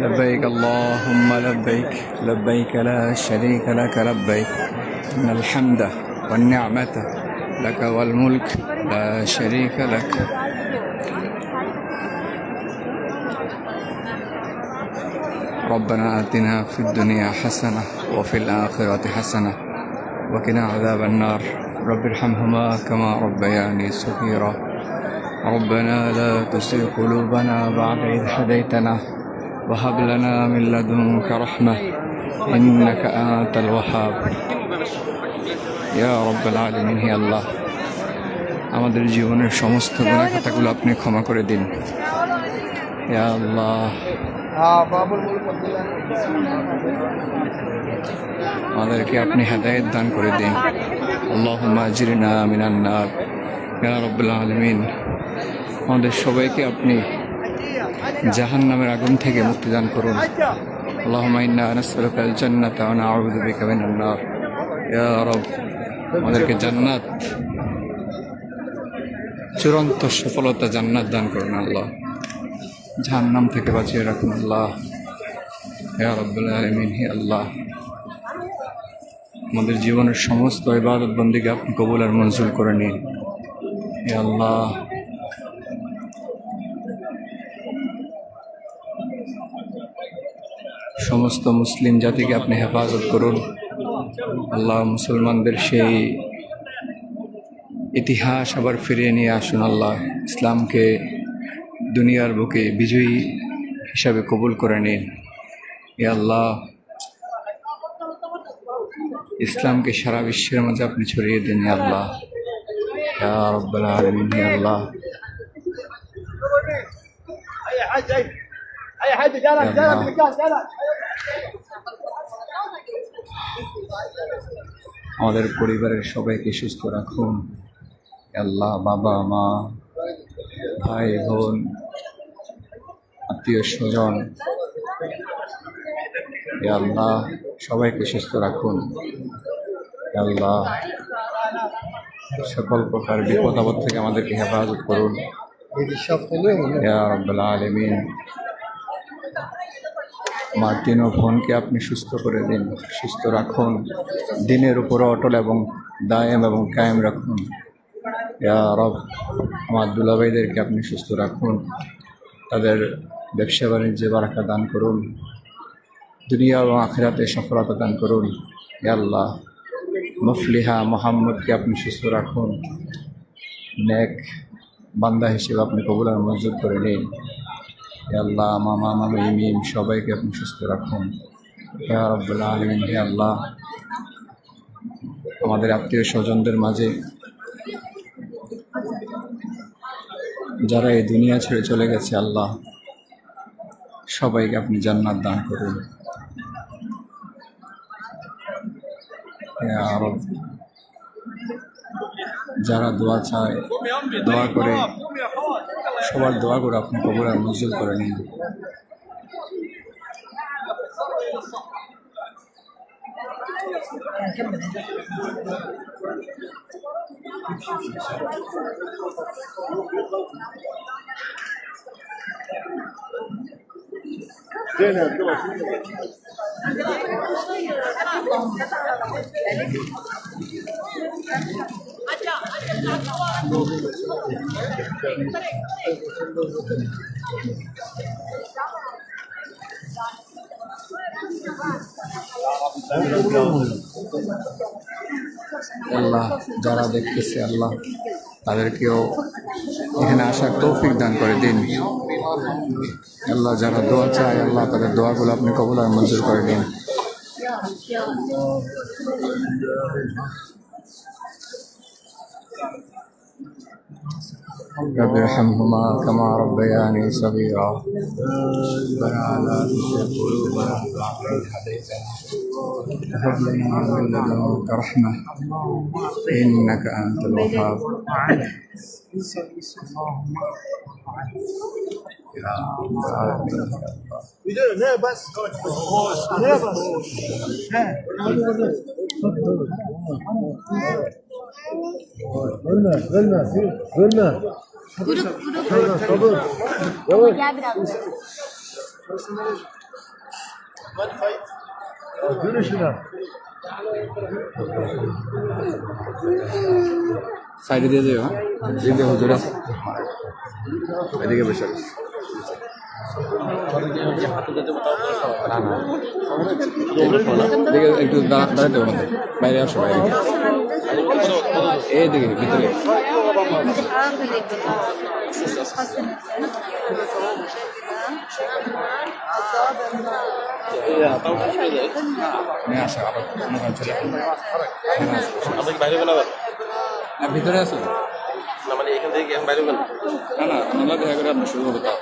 لبيك اللهم لبيك لبيك لا شريك لك لبيك. إن الحمد والنعمة لك والملك لا شريك لك. ربنا آتنا في الدنيا حسنة وفي الآخرة حسنة وقنا عذاب النار. رب ارحمهما كما ربياني صغيرا. ربنا لا تزغ قلوبنا بعد إذ هديتنا وهب لنا من لدنك رحمة إنك أنت الوهاب يا رب العالمين হে আল্লাহ আমাদের জীবনের সমস্ত গুণা খাতাগুলো আপনি ক্ষমা করে দিন ইয়া আল্লাহ আমাদেরকে আপনি হেদায়েত দান করে দিন আল্লাহুম্মা আজরিনা মিনান নার ইয়া রাব্বুল আলামিন আমাদের সবাইকে আপনি জাহান নামের আগুন থেকে মুক্তি দান করুন। আল্লাহুম্মা ইন্না নাসআলুকা আল জান্নাতা ওয়া নাউযু বিকা মিনান নার। ইয়া রব, আমাদেরকে জান্নাত, চূড়ান্ত সফলতা জান্নাত দান করুন আল্লাহ। জাহান্নাম থেকে বাঁচিয়ে রাখুন আল্লাহ। হে রব্বুল আলমিন, হে আল্লাহ। আমাদের জীবনের সমস্ত ইবাদত বন্দিকে আপনি কবুল আর মঞ্জুর করে নিন। হে আল্লাহ। সমস্ত মুসলিম জাতিকে আপনি হেফাজত করুন। আল্লাহ মুসলমানদের সেই ইতিহাস আবার ফিরিয়ে নিয়ে আসুন আল্লাহ। ইসলামকে দুনিয়ার বুকে বিজয়ী হিসাবে কবুল করে নিন। এ আল্লাহ, ইসলামকে সারা বিশ্বের মাঝে আপনি ছড়িয়ে দিন আল্লাহ। রব্বাল আলামিন আল্লাহ। اي حد اي اي حد جالك جالك مكان جالك আমাদের পরিবারের সবাইকে সুস্থ রাখুন ইয়া আল্লাহ বাবা মা ভাই বোন আত্মীয় স্বজন ইয়া আল্লাহ সবাইকে সুস্থ রাখুন ইয়া আল্লাহ সকল প্রকার বিপদ আপদ থেকে আমাদেরকে হেফাজত করুন ইয়া আলামিন আমার তিন বোনকে আপনি সুস্থ করে দিন, সুস্থ রাখুন, দিনের উপরে অটল এবং দায়েম এবং কায়েম রাখুন। রব, আমার দুলাভাইদেরকে আপনি সুস্থ রাখুন, তাদের ব্যবসা বাণিজ্যে বারাকা দান করুন, দুনিয়া এবং আখেরাতে সফলতা দান করুন। আল্লাহ, মুফলিহা মোহাম্মদকে আপনি সুস্থ রাখুন, নেক বান্দা হিসেবে আপনি কবুল আর মঞ্জুর করে নিন। আল্লাহ, মামা মামি মিম সবাইকে আপনি সুস্থ রাখুন। হে রব্বুল আলমিন, হে আল্লাহ, আমাদের আত্মীয় স্বজনদের মাঝে যারা এই দুনিয়া ছেড়ে চলে গেছে, আল্লাহ, সবাইকে আপনি জান্নাত দান করুন। হে রব যারা দোয়া চায়, দোয়া করে সবার দোয়া করে আপনি কবর আর মঞ্জুর করে নিন। আল্লাহ যারা দেখতেছে, আল্লাহ তাদেরকেও এখানে আসার তৌফিক দান করে দিন। আল্লাহ যারা দোয়া চায়, আল্লাহ তাদের দোয়াগুলো আপনি কবুল আর মঞ্জুর করে দিন। رب ارحمهما كما ربياني صغيرا. ربنا لا تزغ قلوبنا بعد إذ هديتنا وهب لنا من لدنك رحمة. إنك أنت الوهاب. يا رب العالمين. يا الله بدون هنا بس هنا بس Ölme, ölme, ölme. Grup, grup. Sabır, sabır. Yavaş. Gel biraz. Yürüyüşüne. Saygı duyuyor. Şimdi hocam. Hadi gel başarız. একটু দাঁড়াতে হবে বাইরে আসো বাইরে। এইদিকে ভিতরে। আবার আসো। বাইরে না, ভিতরে আসো। না মানে এখান থেকে বাইরে না। না আমরা দেখা করে আপনার শুরু হবে তাও।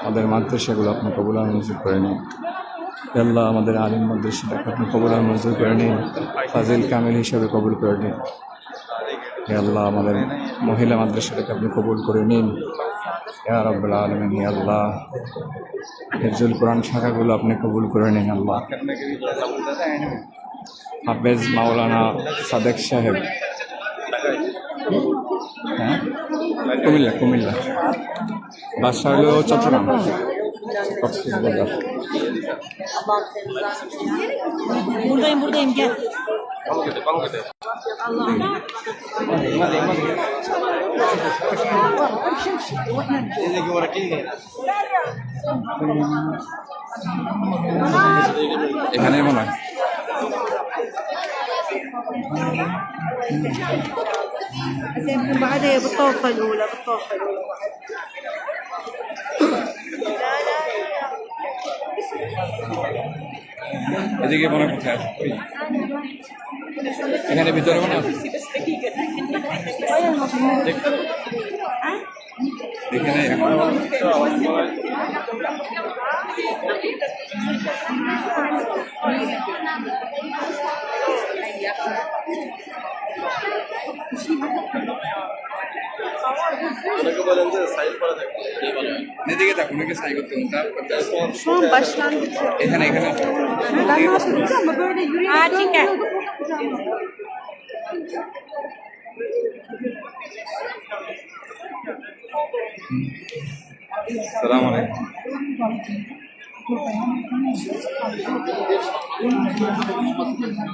আমাদের মাদ্রাসাগুলো আপনি কবুল মঞ্জুর করে নিন। আল্লাহ, আমাদের আলিম মাদ্রাসাটাকে আপনি কবুল আর মঞ্জুর করে নিন। ফাজিল কামিল হিসাবে কবুল করে নিন। আল্লাহ, আমাদের মহিলা মাদ্রাসাটাকে আপনি কবুল করে নিন। রব্বুল আলমিন আল্লাহ। হেফজুল কোরআন শাখাগুলো আপনি কবুল করে নিন, আল্লাহ। হাফেজ মাওলানা সাদেক সাহেব। হ্যাঁ? কুমিল্লা কুমিল্লা। বাসা হলো চট্টগ্রাম। Cox's Bazar buradayım gel. কম কেটে কম কেটে এখানে মনে হয় يمكن بعدها بالطاقة الأولى بالطاقة الأولى এদিকে মনে হয় কোথায় আছে? ওই। এখানে ভিতরে মনে এখানে এদিকে থাকুন ওকে সাই করতে an başlangıç. এখানে এখানে yürüyerek. Aa, çeker. সালাম আলাইকুম Amcayla